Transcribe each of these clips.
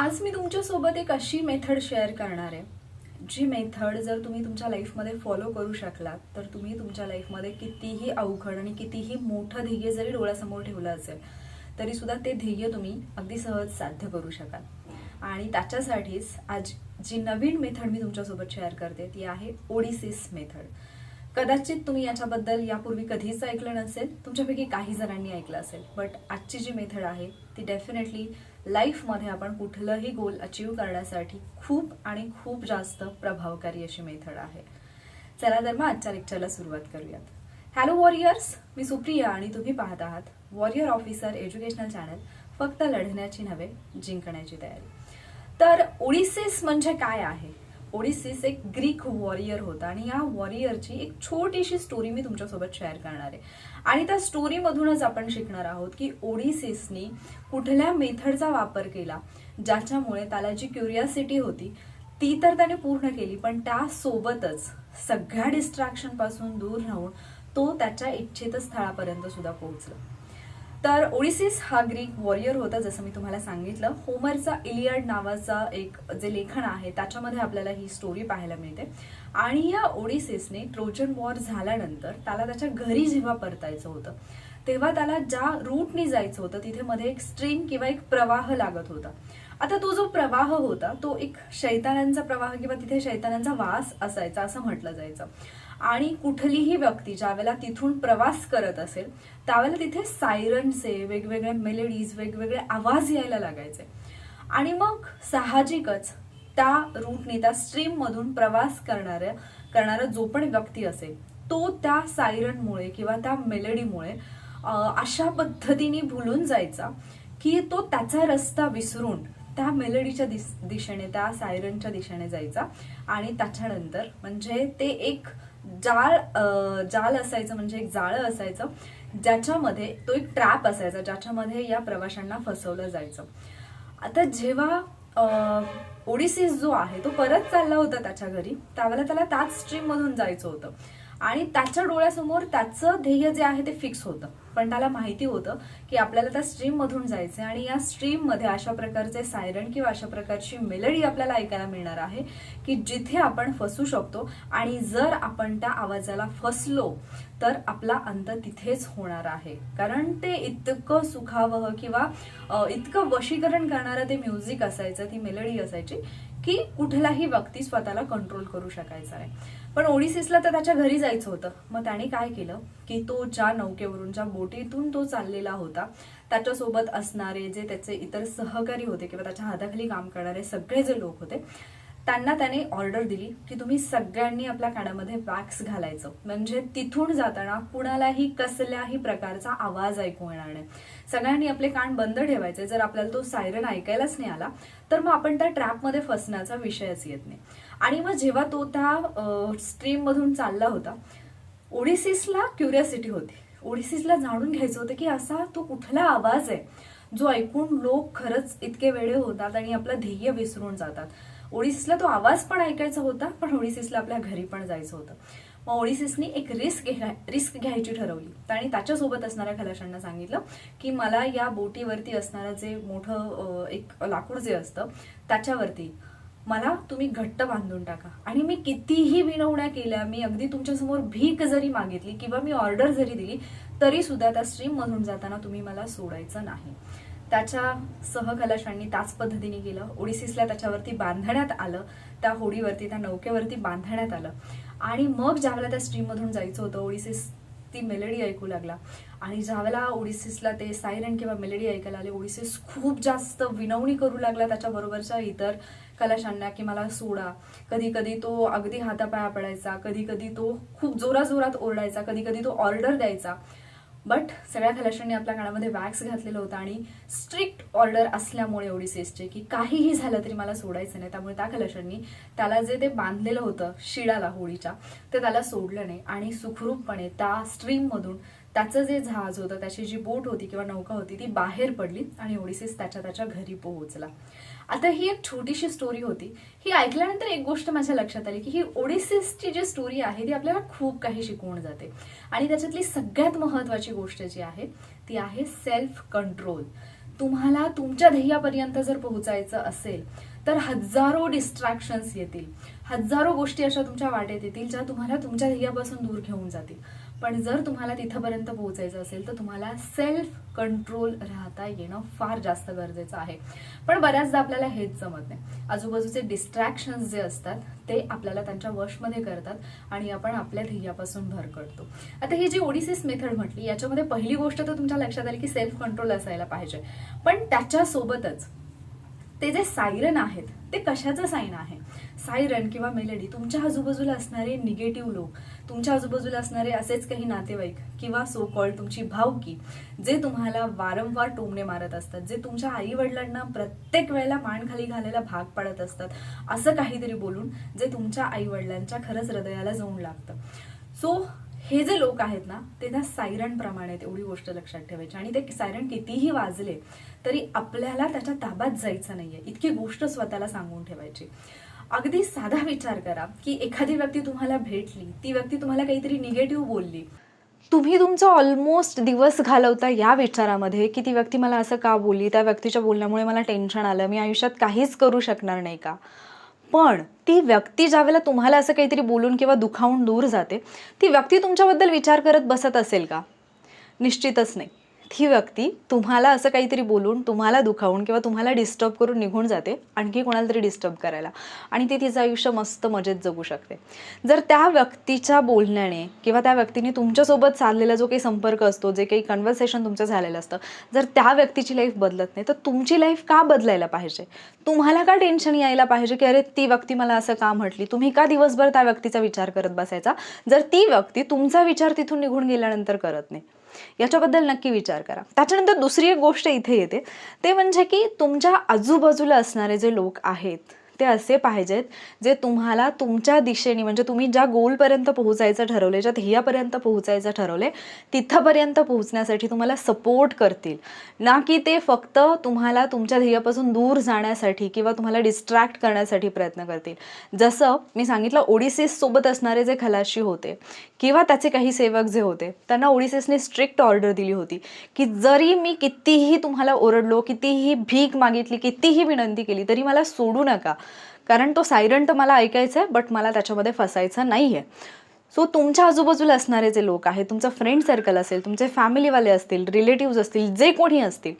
आज मी तुमच्यासोबत एक अशी मेथड शेअर करणार आहे जी मेथड जर तुम्ही तुमच्या लाईफमध्ये फॉलो करू शकलात तर तुम्ही तुमच्या लाईफमध्ये कितीही अवघड आणि कितीही मोठं ध्येय जरी डोळ्यासमोर ठेवलं असेल तरी सुद्धा ते ध्येय तुम्ही अगदी सहज साध्य करू शकाल. आणि त्याच्यासाठीच आज जी नवीन मेथड मी तुमच्यासोबत शेअर करते ती आहे ओडिसिस मेथड. कदाचित तुम्ही याच्याबद्दल यापूर्वी कधीच ऐकलं नसेल तुमच्यापैकी काही जणांनी ऐकलं असेल. बट आजची जी मेथड आहे ती डेफिनेटली लाईफमध्ये आपण कुठलंही गोल अचीव करण्यासाठी खूप आणि खूप जास्त प्रभावकारी अशी मेथड आहे. चला तर मग आजच्या लेक्चरला सुरुवात करूयात. हॅलो वॉरियर्स मी सुप्रिया आणि तुम्ही पाहत आहात वॉरियर ऑफिसर एज्युकेशनल चॅनल फक्त लढण्याची नव्हे जिंकण्याची तयारी. तर ओडिसेस म्हणजे काय आहे? ओडिसिस एक ग्रीक वॉरियर होता आणि या वॉरियरची एक छोटीशी स्टोरी मी तुमच्यासोबत शेअर करणार आहे. आणि त्या स्टोरीमधूनच आपण शिकणार आहोत की ओडिसिसनी कुठल्या मेथडचा वापर केला ज्याच्यामुळे त्याला जी क्युरियासिटी होती ती तर त्याने पूर्ण केली पण त्यासोबतच सगळ्या डिस्ट्रॅक्शनपासून दूर राहून तो त्याच्या इच्छित स्थळापर्यंत सुद्धा पोहोचला. तर ओडिसिस हा ग्रीक वॉरियर होता जसं मी तुम्हाला सांगितलं. होमरचा इलियड नावाचा एक जे लेखन आहे त्याच्यामध्ये आपल्याला ही स्टोरी पाहायला मिळते. आणि या ओडिसिसने ट्रोजन वॉर झाल्यानंतर त्याला त्याच्या घरी जेव्हा परतायचं होतं तेव्हा त्याला ज्या रूटनी जायचं होतं तिथे मध्ये एक स्ट्रीम किंवा एक प्रवाह लागत होता. आता तो जो प्रवाह होता तो एक शैतानांचा प्रवाह किंवा तिथे शैतानांचा वास असायचा असं म्हटलं जायचं. आणि कुठलीही व्यक्ती ज्यावेळेला तिथून प्रवास करत असेल त्यावेळेला तिथे सायरनचे वेगवेगळे मेलेडीज वेगवेगळे आवाज यायला लागायचे. आणि मग साहजिकच त्या रूटने त्या स्ट्रीममधून प्रवास करणाऱ्या करणारा जो पण व्यक्ती असेल तो त्या सायरनमुळे किंवा त्या मेलडीमुळे अशा पद्धतीने भुलून जायचा की तो त्याचा रस्ता विसरून त्या मेलडीच्या दिस दिशेने त्या सायरनच्या दिशेने जायचा. आणि त्याच्यानंतर म्हणजे ते एक जाळ जाळ जाल असायचं म्हणजे एक जाळं असायचं ज्याच्यामध्ये तो एक ट्रॅप असायचा ज्याच्यामध्ये या प्रवाशांना फसवलं जायचं. आता जेव्हा ओडिसीस जो आहे तो परत चालला होता त्याच्या घरी त्यावेळेला त्याला त्याच स्ट्रीम मधून जायचं होतं. आणि त्याच्या डोळ्यासमोर त्याचं ध्येय जे आहे ते फिक्स होतं. पण त्याला माहिती होतं की आपल्याला त्या स्ट्रीम मधून जायचं आणि या स्ट्रीममध्ये अशा प्रकारचे सायरन किंवा अशा प्रकारची मेलडी आपल्याला ऐकायला मिळणार आहे की जिथे आपण फसू शकतो आणि जर आपण त्या आवाजाला फसलो तर आपला अंत तिथेच होणार आहे. कारण ते इतकं सुखावह किंवा इतकं वशीकरण करणारं ते म्युझिक असायचं ती मेलडी असायची की कुठलाही व्यक्ती स्वतःला कंट्रोल करू शकायचा नाही. पण ओडिसिसला तर त्याच्या घरी जायचं होतं. मग त्याने काय केलं? की तो ज्या नौकेवरून ज्या बोटीतून तो चाललेला होता त्याच्यासोबत असणारे जे त्याचे इतर सहकारी होते किंवा त्याच्या हाताखाली काम करणारे सगळे जे लोक होते त्यांना त्याने ऑर्डर दिली की तुम्ही सगळ्यांनी आपल्या कानामध्ये वॅक्स घालायचं. म्हणजे तिथून जाताना कुणालाही कसल्याही प्रकारचा आवाज ऐकू येणार नाही. सगळ्यांनी आपले कान बंद ठेवायचे. जर आपल्याला तो सायरन ऐकायलाच नाही आला तर मग आपण त्या ट्रॅपमध्ये फसण्याचा विषयच येत नाही. आणि मग जेव्हा तो त्या स्ट्रीम मधून चालला होता ओडिसिसला क्युरियासिटी होती. ओडिसिसला जाणून घ्यायचं होतं की असा तो कुठला आवाज आहे जो ऐकून लोक खरंच इतके वेळे होतात आणि आपलं ध्येय विसरून जातात. ओडिसिसला तो आवाज पण ऐकायचा होता पण ओडिसिसला आपल्या घरी पण जायचं होतं. मग ओडिसिसनी एक रिस्क रिस्क घ्यायची ठरवली. आणि त्याच्यासोबत असणाऱ्या खलाशांना सांगितलं की मला या बोटीवरती असणारं जे मोठं एक लाकूड जे असतं त्याच्यावरती मला तुम्ही घट्ट बांधून टाका. आणि मी कितीही विनवण्या केल्या मी अगदी तुमच्यासमोर भीक जरी मागितली किंवा मी ऑर्डर जरी दिली तरी सुद्धा त्या स्ट्रीम मधून जाताना तुम्ही मला सोडायचं नाही. त्याच्या सहकलशांनी त्याच पद्धतीने केलं. ओडिसीसला त्याच्यावरती बांधण्यात आलं. त्या होडीवरती त्या नौकेवरती बांधण्यात आलं. आणि मग ज्यावेळेला त्या स्ट्रीममधून जायचं होतं ओडिसीस ती मेलडी ऐकू लागला. आणि ज्यावेळेला ओडिसीसला ते सायरन किंवा मेलडी ऐकायला आले ओडिसीस खूप जास्त विनवणी करू लागला त्याच्याबरोबरच्या इतर कलाशांना की मला सोडा. कधी कधी तो अगदी हातापाया पडायचा कधी कधी तो खूप जोरा जोरात ओरडायचा कधी कधी तो ऑर्डर द्यायचा. बट सगळ्या खलाशांनी आपल्या कानामध्ये वॅक्स घातलेलं होतं आणि स्ट्रिक्ट ऑर्डर असल्यामुळे ओडिसेसचे की काहीही झालं तरी मला सोडायचं नाही. त्यामुळे त्या खलाशांनी त्याला जे ते बांधलेलं होतं शिडाला होळीच्या ते त्याला सोडलं नाही. आणि सुखरूपपणे त्या स्ट्रीममधून त्याचं जे जहाज होतं त्याची जी बोट होती किंवा नौका होती ती बाहेर पडली आणि ओडिसीस त्याच्या त्याच्या घरी पोहोचला. आता ही एक छोटीशी स्टोरी होती. ही ऐकल्यानंतर एक गोष्ट माझ्या लक्षात आली की ही ओडिसिसची जी स्टोरी आहे ती आपल्याला खूप काही शिकवून जाते. आणि त्याच्यातली सगळ्यात महत्वाची गोष्ट जी आहे ती आहे सेल्फ कंट्रोल तुम्हाला तुमच्या ध्येयापर्यंत जर पोहोचायचं असेल तर हजारो डिस्ट्रॅक्शन्स येतील. हजारो गोष्टी अशा तुमच्या वाटेत येतील ज्या तुम्हाला तुमच्या ध्येयापासून दूर घेऊन जातील. पण जर तुम्हाला तिथंपर्यंत पोहोचायचं असेल तर तुम्हाला सेल्फ कंट्रोल राहता येणं फार जास्त गरजेचं आहे. पण बऱ्याचदा आपल्याला हेच जमत नाही. आजूबाजूचे डिस्ट्रॅक्शन्स जे असतात ते आपल्याला त्यांच्या वशमध्ये करतात आणि आपण आपल्या ध्येयापासून भर करतो. आता ही जी ओडिसीस मेथड म्हटली याच्यामध्ये पहिली गोष्ट तर तुमच्या लक्षात आली की सेल्फ कंट्रोल असायला पाहिजे. पण त्याच्यासोबतच ते जे सायरन आहेत ते कशाचं साईन आहे? सायरन किंवा मेलडी तुमच्या आजूबाजूला असणारे निगेटिव्ह लोक तुमच्या आजूबाजूला असणारे असेच काही नातेवाईक किंवा सो कॉल्ड तुमची भावकी जे तुम्हाला वारंवार टोमणे मारत असतात जे तुमच्या आई वडिलांना प्रत्येक वेळेला मान खाली घालायला भाग पाडत असतात असं काहीतरी बोलून जे तुमच्या आई वडिलांच्या खरंच हृदयाला जाऊन लागतं. सो हे जे लोक आहेत ना ते त्या सायरन प्रमाणे आहेत, एवढी गोष्ट लक्षात ठेवायची. आणि ते सायरन कितीही वाजले तरी आपल्याला त्याच्या ताबात जायचं नाहीये. इतकी गोष्ट स्वतःला सांगून ठेवायची. अगदी साधा विचार करा की एखादी व्यक्ती तुम्हाला भेटली ती व्यक्ती तुम्हाला काहीतरी निगेटिव्ह बोलली. तुम्ही तुमचा ऑलमोस्ट दिवस घालवता या विचारामध्ये की ती व्यक्ती मला असं का बोलली? त्या व्यक्तीच्या बोलण्यामुळे मला टेन्शन आलं मी आयुष्यात काहीच करू शकणार नाही का? पण ती व्यक्ती ज्यावेळेला तुम्हाला असं काहीतरी बोलून किंवा दुखावून दूर जाते ती व्यक्ती तुमच्याबद्दल विचार करत बसत असेल का? निश्चितच नाही. ती व्यक्ती तुम्हाला असं काहीतरी बोलून तुम्हाला दुखावून किंवा तुम्हाला डिस्टर्ब करून निघून जाते आणखी कोणाला तरी डिस्टर्ब करायला. आणि ती तिचं आयुष्य मस्त मजेत जगू शकते. जर त्या व्यक्तीच्या बोलण्याने किंवा त्या व्यक्तीने तुमच्यासोबत चाललेला जो काही संपर्क असतो जे काही कन्व्हर्सेशन तुमचं झालेलं असतं जर त्या व्यक्तीची लाईफ बदलत नाही तर तुमची लाईफ का बदलायला पाहिजे? तुम्हाला का टेन्शन यायला पाहिजे की अरे ती व्यक्ती मला असं का म्हटली? तुम्ही का दिवसभर त्या व्यक्तीचा विचार करत बसायचा? जर ती व्यक्ती तुमचा विचार तिथून निघून गेल्यानंतर करत नाही याच्याबद्दल नक्की विचार करा. त्याच्यानंतर दुसरी एक गोष्ट इथे येते. ते म्हणजे की तुमच्या आजूबाजूला असणारे जे लोक आहेत ते असे पाहिजेत जे तुम्हाला तुमच्या दिशेने म्हणजे तुम्ही ज्या गोलपर्यंत पोहोचायचं ठरवले ज्या ध्येयापर्यंत पोहोचायचं ठरवले तिथंपर्यंत पोहोचण्यासाठी तुम्हाला सपोर्ट करतील. ना की ते फक्त तुम्हाला तुमच्या ध्येयापासून दूर जाण्यासाठी किंवा तुम्हाला डिस्ट्रॅक्ट करण्यासाठी प्रयत्न करतील. जसं मी सांगितलं ओडिसीस सोबत असणारे जे खलाशी होते किंवा त्याचे काही सेवक जे होते त्यांना ओडिसीसने स्ट्रिक्ट ऑर्डर दिली होती की जरी मी कितीही तुम्हाला ओरडलो कितीही भीक मागितली कितीही विनंती केली तरी मला सोडू नका. कारण तो सायरन तर मला ऐकायचा आहे बट मला त्याच्यामध्ये फसायचं नाही आहे सो तुमच्या आजूबाजूला असणारे जे लोक आहेत तुमचं फ्रेंड सर्कल असेल तुमचे फॅमिलीवाले असतील रिलेटिव्ज असतील जे कोणी असतील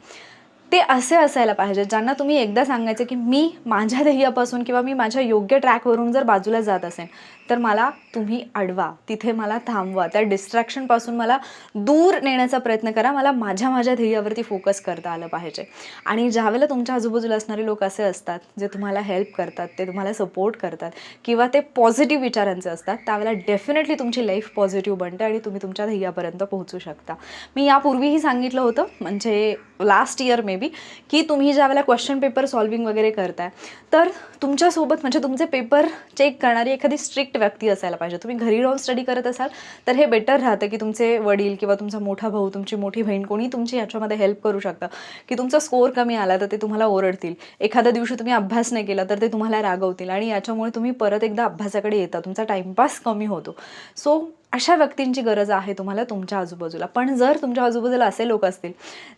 ते असे असायला पाहिजे ज्यांना तुम्ही एकदा सांगायचं की मी माझ्या ध्येयापासून किंवा मी माझ्या योग्य ट्रॅकवरून जर बाजूला जात असेल तर मला तुम्ही अडवा तिथे मला थांबवा त्या डिस्ट्रॅक्शनपासून मला दूर नेण्याचा प्रयत्न करा मला माझ्या माझ्या ध्येयावरती फोकस करता आलं पाहिजे. आणि ज्यावेळेला तुमच्या आजूबाजूला असणारे लोक असे असतात जे तुम्हाला हेल्प करतात ते तुम्हाला सपोर्ट करतात किंवा ते पॉझिटिव्ह विचारांचे असतात त्यावेळेला डेफिनेटली तुमची लाईफ पॉझिटिव्ह बनते आणि तुम्ही तुमच्या ध्येयापर्यंत पोहोचू शकता. मी यापूर्वीही सांगितलं होतं म्हणजे लास्ट इयर मे बी की तुम्ही ज्यावेळेला क्वेश्चन पेपर सॉल्विंग वगैरे करताय तर तुमच्यासोबत म्हणजे तुमचे पेपर चेक करणारी एखादी स्ट्रिक्ट व्यक्ती असायला पाहिजे. तुम्ही घरी राहून स्टडी करत असाल तर हे बेटर राहतं की तुमचे वडील किंवा तुमचा मोठा भाऊ तुमची मोठी बहीण कोणी तुमची याच्यामध्ये हेल्प करू शकतं. की तुमचा स्कोअर कमी आला तर ते तुम्हाला ओरडतील. एखाद्या दिवशी तुम्ही अभ्यास नाही केला तर ते तुम्हाला रागवतील. आणि याच्यामुळे तुम्ही परत एकदा अभ्यासाकडे येता. तुमचा टाईमपास कमी होतो. सो अशा व्यक्तींची गरज आहे तुम्हाला तुमच्या आजूबाजूला. पण जर तुमच्या आजूबाजूला असे लोक असतील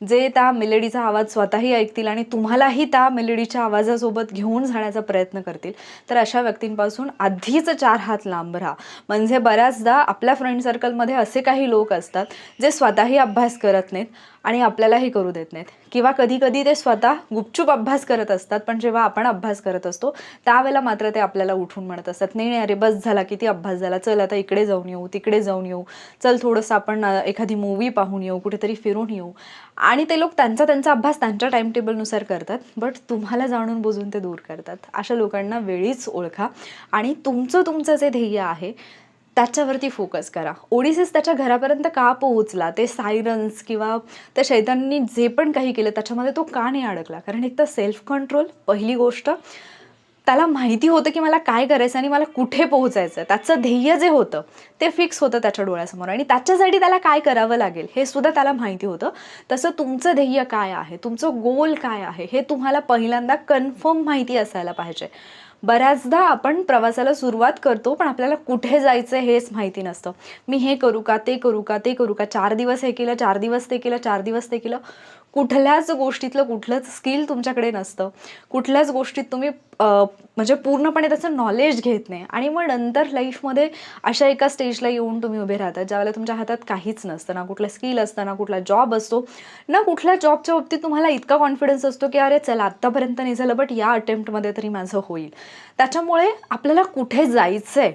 जे त्या मेलेडीचा आवाज स्वतःही ऐकतील आणि तुम्हालाही त्या मेलेडीच्या आवाजासोबत घेऊन जाण्याचा प्रयत्न करतील तर अशा व्यक्तींपासून आधीच चार हात लांब राहा. म्हणजे बऱ्याचदा आपल्या फ्रेंड सर्कलमध्ये असे काही लोक असतात जे स्वतःही अभ्यास करत नाहीत आणि आपल्यालाही करू देत नाहीत. किंवा कधी कधी ते स्वतः गुपचूप अभ्यास करत असतात पण जेव्हा आपण अभ्यास करत असतो त्यावेळेला मात्र ते आपल्याला उठून म्हणत असतात नाही नाही अरे बस झाला किती अभ्यास झाला चल आता इकडे जाऊन येऊ तिकडे जाऊन येऊ चल थोडंसं आपण एखादी मूवी पाहून येऊ कुठेतरी फिरून येऊ. आणि ते लोक त्यांचा त्यांचा अभ्यास त्यांच्या टाईम टेबलनुसार करतात बट तुम्हाला जाणून बुजून ते दूर करतात. अशा लोकांना वेळीच ओळखा. आणि तुमचं तुमचं जे ध्येय आहे त्याच्यावरती फोकस करा. ओडिसीस त्याच्या घरापर्यंत का पोहोचला? ते सायरन्स किंवा त्या शैतांनी जे पण काही केलं त्याच्यामध्ये तो का नाही अडकला? कारण एक तर सेल्फ कंट्रोल पहिली गोष्ट. त्याला माहिती होतं की मला काय करायचं आणि मला कुठे पोहोचायचं आहे त्याचं ध्येय जे होतं ते फिक्स होतं त्याच्या डोळ्यासमोर. आणि त्याच्यासाठी त्याला काय करावं लागेल हे सुद्धा त्याला माहिती होतं. तसं तुमचं ध्येय काय आहे? तुमचं गोल काय आहे? हे तुम्हाला पहिल्यांदा कन्फर्म माहिती असायला पाहिजे. बऱ्याचदा आपण प्रवासाला सुरुवात करतो पण आपल्याला कुठे जायचं हेच माहिती नसतं. मी हे करू का ते करू का ते करू का चार दिवस हे केलं चार दिवस ते केलं चार दिवस ते केलं. कुठल्याच गोष्टीतलं कुठलंच स्किल तुमच्याकडे नसतं. कुठल्याच गोष्टीत तुम्ही म्हणजे पूर्णपणे त्याचं नॉलेज घेत नाही. आणि मग नंतर लाईफमध्ये अशा एका स्टेजला येऊन तुम्ही उभे राहतात ज्यावेळेला तुमच्या हातात काहीच नसतं ना कुठलं स्किल असतं ना कुठला जॉब असतो ना कुठल्या जॉबच्या बाबतीत तुम्हाला इतका कॉन्फिडन्स असतो की अरे चला आत्तापर्यंत नाही झालं बट या अटेम्प्टमध्ये तरी माझं होईल. त्याच्यामुळे आपल्याला कुठे जायचं आहे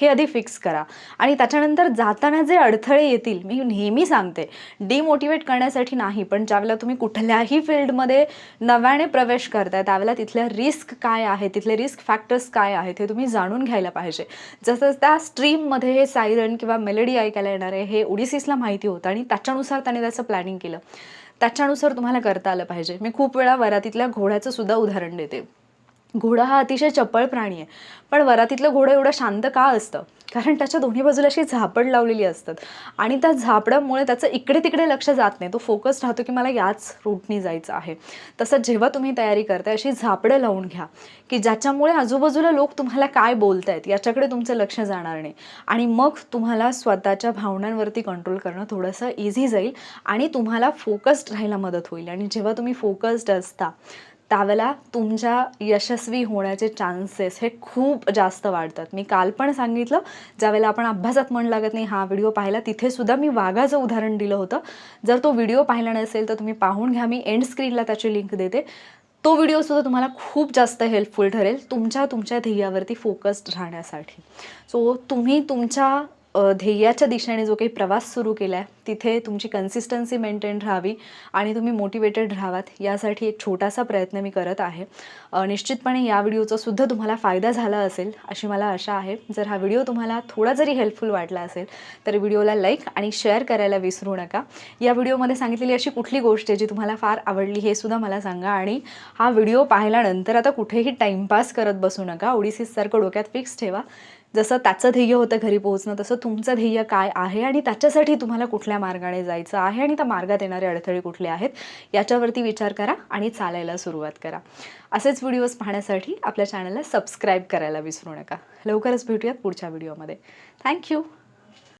हे आधी फिक्स करा. आणि त्याच्यानंतर जाताना जे अडथळे येतील मी नेहमी सांगते डिमोटिवेट करण्यासाठी नाही पण ज्यावेळेला तुम्ही कुठल्याही फील्डमध्ये नव्याने प्रवेश करताय त्यावेळेला तिथल्या रिस्क काय आहे तिथले रिस्क फॅक्टर्स काय आहेत हे तुम्ही जाणून घ्यायला पाहिजे. जसं त्या स्ट्रीममध्ये हे सायरन किंवा मेलडी ऐकायला येणार आहे हे ओडिसीसला माहिती होतं आणि त्याच्यानुसार त्याने त्याचं प्लॅनिंग केलं. त्याच्यानुसार तुम्हाला करता आलं पाहिजे. मी खूप वेळा वरातीतल्या घोड्याचं सुद्धा उदाहरण देते. घोडा हा अतिशय चपळ प्राणी आहे. पण वरातीतलं घोडं एवढं शांत का असतं? कारण त्याच्या दोन्ही बाजूला अशी झापड लावलेली असतात. आणि त्या झापडामुळे त्याचं इकडे तिकडे लक्ष जात नाही. तो फोकस राहतो की मला याच रूटनी जायचं आहे. तसं जेव्हा तुम्ही तयारी करताय अशी झापडं लावून घ्या. की ज्याच्यामुळे आजूबाजूला लोक तुम्हाला काय बोलत आहेत याच्याकडे तुमचं लक्ष जाणार नाही. आणि मग तुम्हाला स्वतःच्या भावनांवरती कंट्रोल करणं थोडंसं इझी जाईल आणि तुम्हाला फोकस्ड राहायला मदत होईल. आणि जेव्हा तुम्ही फोकस्ड असता त्यावेळेला तुमच्या यशस्वी होण्याचे चान्सेस हे खूप जास्त वाढतात. मी काल पण सांगितलं ज्यावेळेला आपण अभ्यासात मन लागत नाही हा व्हिडिओ पाहिला तिथेसुद्धा मी वाघाचं उदाहरण दिलं होतं. जर तो व्हिडिओ पाहिला नसेल तर तुम्ही पाहून घ्या मी एंड स्क्रीनला त्याची लिंक देते. तो व्हिडिओसुद्धा तुम्हाला खूप जास्त हेल्पफुल ठरेल तुमच्या तुमच्या ध्येयावरती फोकस्ड राहण्यासाठी. सो तुम्ही तुमच्या ध्येयाच्या दिशेने जो काही प्रवास सुरू केला आहे तिथे तुमची कन्सिस्टन्सी मेंटेन राहावी आणि तुम्ही मोटिवेटेड राहावात यासाठी एक छोटासा प्रयत्न मी करत आहे. निश्चितपणे या व्हिडिओचा सुद्धा तुम्हाला फायदा झाला असेल अशी मला आशा आहे. जर हा व्हिडिओ तुम्हाला थोडा जरी हेल्पफुल वाटला असेल तर व्हिडिओला लाईक आणि शेअर करायला विसरू नका. या व्हिडिओमध्ये सांगितलेली अशी कुठली गोष्ट आहे जी तुम्हाला फार आवडली हे सुद्धा मला सांगा आणि हा व्हिडिओ पाहिल्यानंतर आता कुठेही टाईमपास करत बसू नका. ओडिसीसारखं डोक्यात फिक्स ठेवा. जसं त्याचं ध्येय होतं घरी पोहोचणं तसं तुमचं ध्येय काय आहे आणि त्याच्यासाठी तुम्हाला कुठल्या मार्गाने जायचं आहे आणि त्या मार्गात येणारे अडथळे कुठले आहेत याच्यावरती विचार करा आणि चालायला सुरुवात करा. असेच व्हिडिओज पाहण्यासाठी आपल्या चॅनलला सबस्क्राईब करायला विसरू नका. लवकरच भेटूयात पुढच्या व्हिडिओमध्ये. थँक्यू!